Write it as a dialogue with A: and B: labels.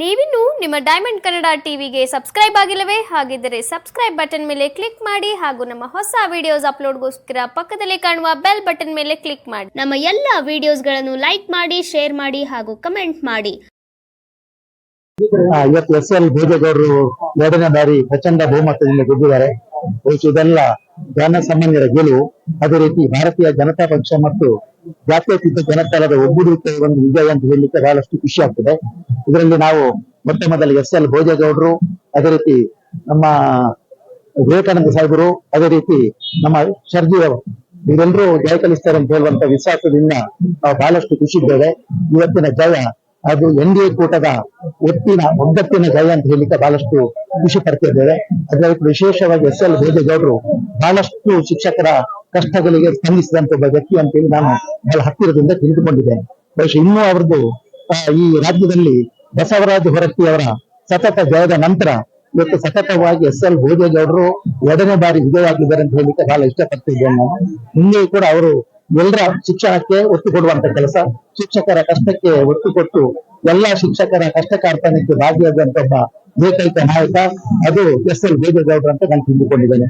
A: ನೀವಿನ್ನು ನಿಮ್ಮ ಡೈಮಂಡ್ ಕನ್ನಡ ಟಿವಿಗೆ ಸಬ್ಸ್ಕ್ರೈಬ್ ಆಗಿಲ್ಲವೇ? ಹಾಗಿದ್ದರೆ ಸಬ್ಸ್ಕ್ರೈಬ್ ಬಟನ್ ಮೇಲೆ ಕ್ಲಿಕ್ ಮಾಡಿ ಹಾಗೂ ನಮ್ಮ ಹೊಸ ವಿಡಿಯೋಸ್ ಅಪ್ಲೋಡ್ಗೋಸ್ಕರ ಪಕ್ಕದಲ್ಲಿ ಕಾಣುವ ಬೆಲ್ ಬಟನ್ ಮೇಲೆ ಕ್ಲಿಕ್ ಮಾಡಿ. ನಮ್ಮ ಎಲ್ಲ ವಿಡಿಯೋಸ್ಗಳನ್ನು ಲೈಕ್ ಮಾಡಿ ಶೇರ್ ಮಾಡಿ ಹಾಗೂ ಕಮೆಂಟ್ ಮಾಡಿ.
B: ಎಸ್ ಎಲ್ ಭೋಜೇಗೌಡರು ಎರಡನೇ ಬಾರಿ ಪ್ರಚಂಡ ಬಹುಮತದಿಂದ ಗೆದ್ದಿದ್ದಾರೆ. ಬಹುಶಃ ಇದೆಲ್ಲ ಜನಸಾಮಾನ್ಯರ ಗೆಲುವು. ಅದೇ ರೀತಿ ಭಾರತೀಯ ಜನತಾ ಪಕ್ಷ ಮತ್ತು ಜಾತ್ಯತೀತ ಜನತಾಳದ ಒಗ್ಗೂಡುವಿಕೆ ಒಂದು ವಿಜಯ ಅಂತ ಹೇಳಲಿಕ್ಕೆ ಬಹಳಷ್ಟು ಖುಷಿ ಆಗ್ತದೆ. ಇದರಲ್ಲಿ ನಾವು ಮೊಟ್ಟ ಮೊದಲು ಎಸ್ ಎಲ್ ಭೋಜೇಗೌಡರು, ಅದೇ ರೀತಿ ನಮ್ಮ ವಿವೇಕಾನಂದ ಸಾಹೇಬರು, ಅದೇ ರೀತಿ ನಮ್ಮ ಶರ್ಜಿ ಅವರು ಇವರೆಲ್ಲರೂ ಜಯಕಲಿಸ್ತಾರೆ ಅಂತ ಹೇಳುವಂತ ವಿಶ್ವಾಸದಿಂದ ನಾವು ಬಹಳಷ್ಟು ಖುಷಿ ಇದ್ದೇವೆ. ಇವತ್ತಿನ ಜಯ ಅದು ಎನ್ ಡಿ ಎ ಕೂಟದ ಒತ್ತಿನ ಒಗ್ಗಟ್ಟಿನ ಜಯ ಅಂತ ಹೇಳಲಿಕ್ಕೆ ಬಹಳಷ್ಟು ಖುಷಿ ಪಡ್ತಿದ್ದೇವೆ. ಅದರಲ್ಲಿ ವಿಶೇಷವಾಗಿ ಎಸ್ ಎಲ್ ಭೋಜೇಗೌಡರು ಬಹಳಷ್ಟು ಶಿಕ್ಷಕರ ಕಷ್ಟಗಳಿಗೆ ಸ್ಪಂದಿಸಿದಂತ ಒಬ್ಬ ವ್ಯಕ್ತಿ ಅಂತೇಳಿ ನಾನು ಬಹಳ ಹತ್ತಿರದಿಂದ ತಿಳಿದುಕೊಂಡಿದ್ದೇನೆ. ಬಹುಶಃ ಇನ್ನೂ ಅವರದ್ದು ಈ ರಾಜ್ಯದಲ್ಲಿ ಬಸವರಾಜ ಹೊರಟ್ಟಿ ಅವರ ಸತತ ಜಯದ ನಂತರ ಇವತ್ತು ಸತತವಾಗಿ ಎಸ್ ಎಲ್ ಭೋಜೇಗೌಡರು ಎರಡನೇ ಬಾರಿ ವಿಜಯವಾಗಿದ್ದಾರೆ ಅಂತ ಹೇಳಲಿಕ್ಕೆ ಬಹಳ ಇಷ್ಟಪಡ್ತಿದ್ದೇನೆ ನಾನು. ಹಿಂದೆ ಕೂಡ ಅವರು ಎಲ್ಲರ ಶಿಕ್ಷಣಕ್ಕೆ ಒತ್ತು ಕೊಡುವಂತ ಕೆಲಸ, ಶಿಕ್ಷಕರ ಕಷ್ಟಕ್ಕೆ ಒತ್ತು ಕೊಟ್ಟು ಎಲ್ಲಾ ಶಿಕ್ಷಕರ ಕಷ್ಟ ಕಾರ್ಪಣ್ಯಕ್ಕೆ ಭಾಗಿಯಾದಂತ ಏಕೈಕ ನಾಯಕ ಅದು ಎಸ್ ಎಲ್ ಭೋಜೇಗೌಡರು ಅಂತ ನಾನು ತಿಳಿದುಕೊಂಡಿದ್ದೇನೆ.